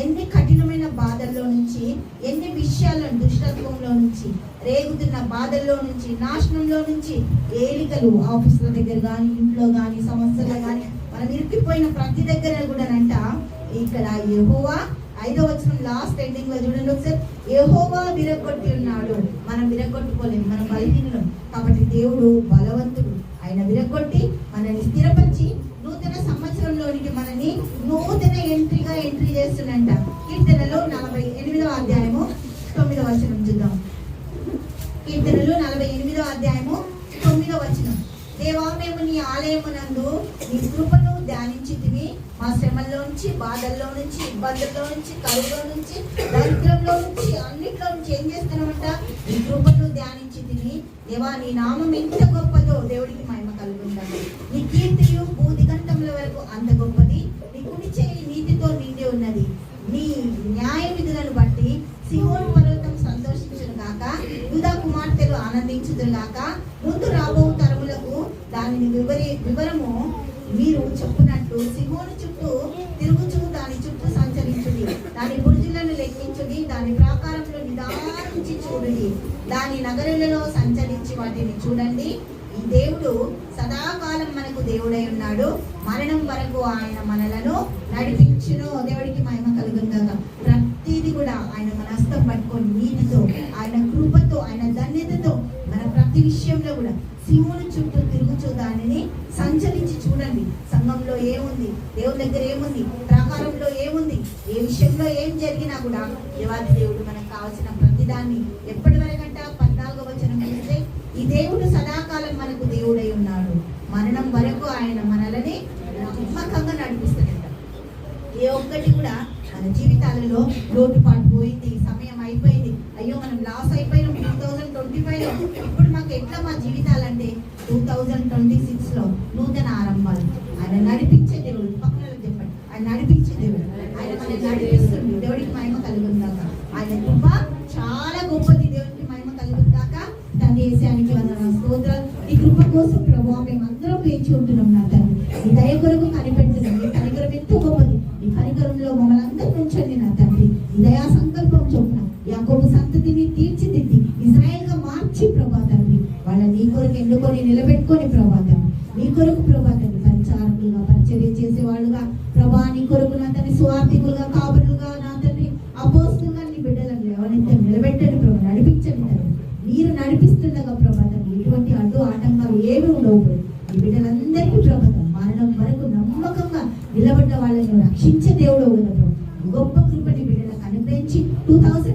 ఎన్ని కఠినమైన బాధల్లో నుంచి ఎన్ని విషయాలను దుష్టత్వంలో నుంచి రేగుతున్న బాధల్లో నుంచి నాశనంలో నుంచి ఏలికలు ఆఫీసుల దగ్గర కానీ ఇంట్లో కానీ సమస్యలు కానీ మనం ఇరికిపోయిన ప్రతి దగ్గర కూడానంట ఇక్కడ యహోవా ఐదో వచ్చిన లాస్ట్ ఎండింగ్లో చూడండి ఒకసారి. యహోవా విరగొట్టి ఉన్నాడు. మనం విరగొట్టుకోలేము మనం బలహీనం కాబట్టి దేవుడు బలవంతుడు ఆయన విరగొట్టి మనల్ని స్థిరపరిచి నూతన సంవత్సరంలోనికి మనని నూతన ఎంట్రీగా ఎంట్రీ చేస్తుందంట. కీర్తనలో నలభై ఎనిమిదవ అధ్యాయము తొమ్మిదవ వచనం చూద్దాం. కీర్తనలు నలభై ఎనిమిదవ అధ్యాయము తొమ్మిదవ వచనం. దేవా మేము నీ ఆలయమునందు నీ కృపను ధ్యానించితివి మా శ్రమల్లో నుంచి బాధల్లో నుంచి ఇబ్బందుల్లో నుంచి కరువులో నుంచి దరిద్రంలో నుంచి అన్నిట్లో నుంచి ఏం చేస్తున్నామంట. నీ కృపను ధ్యానించితివి దేవా నీ నామం ఎంత గొప్పదో దేవుడికి నీ న్యాయ విధులను బట్టి సిహోను పర్వతం సంతోషించును గాక యూదా కుమార్తెలు ఆనందించుదురు గాక ముందు రాబో తరములకు దానిని వివరి వివరము మీరు చెప్పునట్టు సిహోను చుట్టూ తిరుగుచు దాని చుట్టూ సంచరించుడి. దాని బురుజులను లెక్కించుడి దాని ప్రాకారంలో నిదానించి చూడుడి. దాని నగరులలో సంచరించి వాటిని చూడండి. ఈ దేవుడు సదాకాలం మనకు దేవుడై ఉన్నాడు. మరణం వరకు ఆయన మనలను నడిపించును. దేవుడికి మహిమ కలుగుందాక ప్రతిదీ కూడా ఆయన మన హస్తం పట్టుకొని నీటితో ఆయన కృపతో ఆయన ధన్యతతో మన ప్రతి విషయంలో కూడా సింహుని చుట్టూ తిరుగుచూ దానిని సంచరించి చూడండి. సంఘంలో ఏముంది? దేవుని దగ్గర ఏముంది? ప్రాకారంలో ఏముంది? ఏ విషయంలో ఏం జరిగినా కూడా దేవాది దేవుడు మనకు కావాల్సిన ప్రతిదాన్ని ఎప్పటి వరకంట పద్నాలుగో వచనం చూస్తే ఈ దేవుడు సదా మనకు దేవుడై ఉన్నాడు. మరణం వరకు ఆయన మనల్ని నమ్మకంగా నడిపిస్తాడంట. ఏ ఒక్కటి కూడా మన జీవితాలలో లోటుపాటు పోయింది సమయం అయిపోయింది. అయ్యో మనం లాస్ అయిపోయినాం టూ థౌజండ్ ట్వంటీ ఫైవ్ ఇప్పుడు మాకు ఎట్లా మా జీవితాలంటే టూ థౌజండ్ ట్వంటీ సిక్స్లో నూతన ఆరంభాలు. ఆయన నడిపించే దేవుడు పక్కన చెప్పండి. ఆయన నడిపించే దేవుడు. ఆయన మనల్ని నడిపిస్తుంది దేవుడికి మహిమ కలుగుందాక ఆయన కృప చాలా గొప్పది. దేవుడికి మహిమ కలుగుందాక తండ్రి వేసానికి వందన స్తోత్రాలు. కోసం ప్రభు మేము అందరం వేచి ఉంటున్నాం నా తండ్రి. ఈ దయ కొరకు కనిపెడుతున్నాం. ఈ కనికరం ఎంతో గొప్పది. ఈ కనికరంలో మమ్మల్ని అందరూ ఉంచండి నా తండ్రి. ఈ దయా సంకల్పం చొప్పున యాకోబు సంతతిని తీర్చిదిద్ది ఇజ్రాయెల్గా మార్చి ప్రభా తండ్రి. వాళ్ళ నీ కొరకు ఎన్నుకొని నిలబెట్టుకొని ప్రభా తండ్రి. నీ కొరకు ప్రభా తండ్రి పరిచారకులుగా పరిచర్య చేసేవాళ్ళుగా ప్రభా నీ కొరకు నా తండ్రి స్వార్థికులుగా కాబరులుగా నా తండ్రి అపోస్తులుగా నీ బిడ్డలను ఎవరైతే నిలబెట్టండి ప్రభా నడిపించండి తండ్రి. మీరు నడిపిస్తుండగా ప్రభా తండ్రి ఎటువంటి అడ్డు ఆటంకాలు ఏమి ఉండవు ప్రభు. ఈ బిడ్డలందరికీ ప్రభాతం మరణం వరకు నమ్మకంగా నిలబడ్డ వాళ్ళని రక్షించే దేవుడు కదా గొప్ప కృపటి బిడ్డలకు అనుగ్రహించి టూ థౌసండ్